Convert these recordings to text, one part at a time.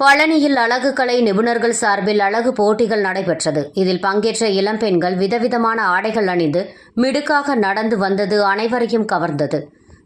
பழனியில் அழகு கலை நிபுணர்கள் சார்பில் அழகு போட்டிகள் நடைபெற்றது. இதில் பங்கேற்ற இளம்பெண்கள் விதவிதமான ஆடைகள் அணிந்து மிடுக்காக நடந்து வந்தது அனைவரையும் கவர்ந்தது.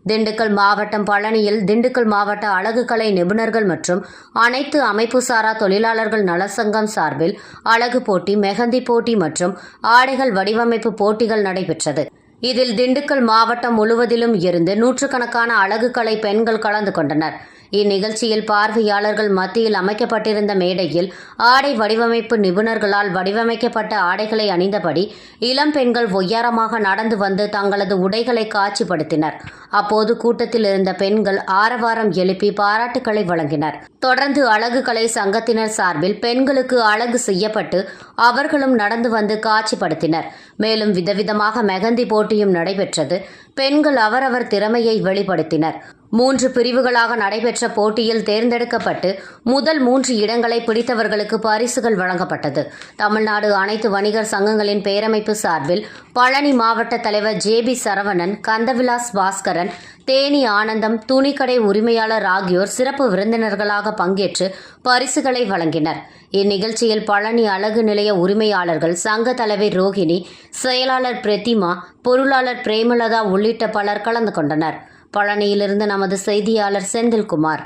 திண்டுக்கல் மாவட்டம் பழனியில் திண்டுக்கல் மாவட்ட அழகு கலை நிபுணர்கள் மற்றும் அனைத்து அமைப்பு சாரா தொழிலாளர்கள் நலசங்கம் சார்பில் அழகு போட்டி மெஹந்தி போட்டி மற்றும் ஆடைகள் வடிவமைப்பு போட்டிகள் நடைபெற்றது. இதில் திண்டுக்கல் மாவட்டம் முழுவதிலும் இருந்து நூற்றுக்கணக்கான அழகு கலை பெண்கள் கலந்து கொண்டனர். இந்நிகழ்ச்சியில் பார்வையாளர்கள் மத்தியில் அமைக்கப்பட்டிருந்த மேடையில் ஆடை வடிவமைப்பு நிபுணர்களால் வடிவமைக்கப்பட்ட ஆடைகளை அணிந்தபடி இளம் பெண்கள் ஒய்யாரமாக நடந்து வந்து தங்களது உடைகளை காட்சிப்படுத்தினர். அப்போது கூட்டத்தில் இருந்த பெண்கள் ஆரவாரம் எழுப்பி பாராட்டுக்களை வழங்கினர். தொடர்ந்து அழகு கலை சங்கத்தினர் சார்பில் பெண்களுக்கு அழகு செய்யப்பட்டு அவர்களும் நடந்து வந்து காட்சிப்படுத்தினர். மேலும் விதவிதமாக மெகந்தி போட்டியும் நடைபெற்றது. பெண்கள் அவரவர் திறமையை வெளிப்படுத்தினர். மூன்று பிரிவுகளாக நடைபெற்ற போட்டியில் தேர்ந்தெடுக்கப்பட்டு முதல் மூன்று இடங்களை பிடித்தவர்களுக்கு பரிசுகள் வழங்கப்பட்டது. தமிழ்நாடு அனைத்து வணிகர் சங்கங்களின் பேரமைப்பு சார்பில் பழனி மாவட்ட தலைவர் ஜே பி சரவணன் கந்தவிலாஸ் பாஸ்கரன் தேனி ஆனந்தம் துணிக்கடை உரிமையாளர் ஆகியோர் சிறப்பு விருந்தினர்களாக பங்கேற்று பரிசுகளை வழங்கினர். இந்நிகழ்ச்சியில் பழனி அழகு நிலைய உரிமையாளர்கள் சங்க தலைவர் ரோஹிணி செயலாளர் பிரதிமா பொருளாளர் பிரேமலதா உள்ளிட்ட பலர் கலந்து கொண்டனர். பழனியிலிருந்து நமது செய்தியாளர் செந்தில்குமார்.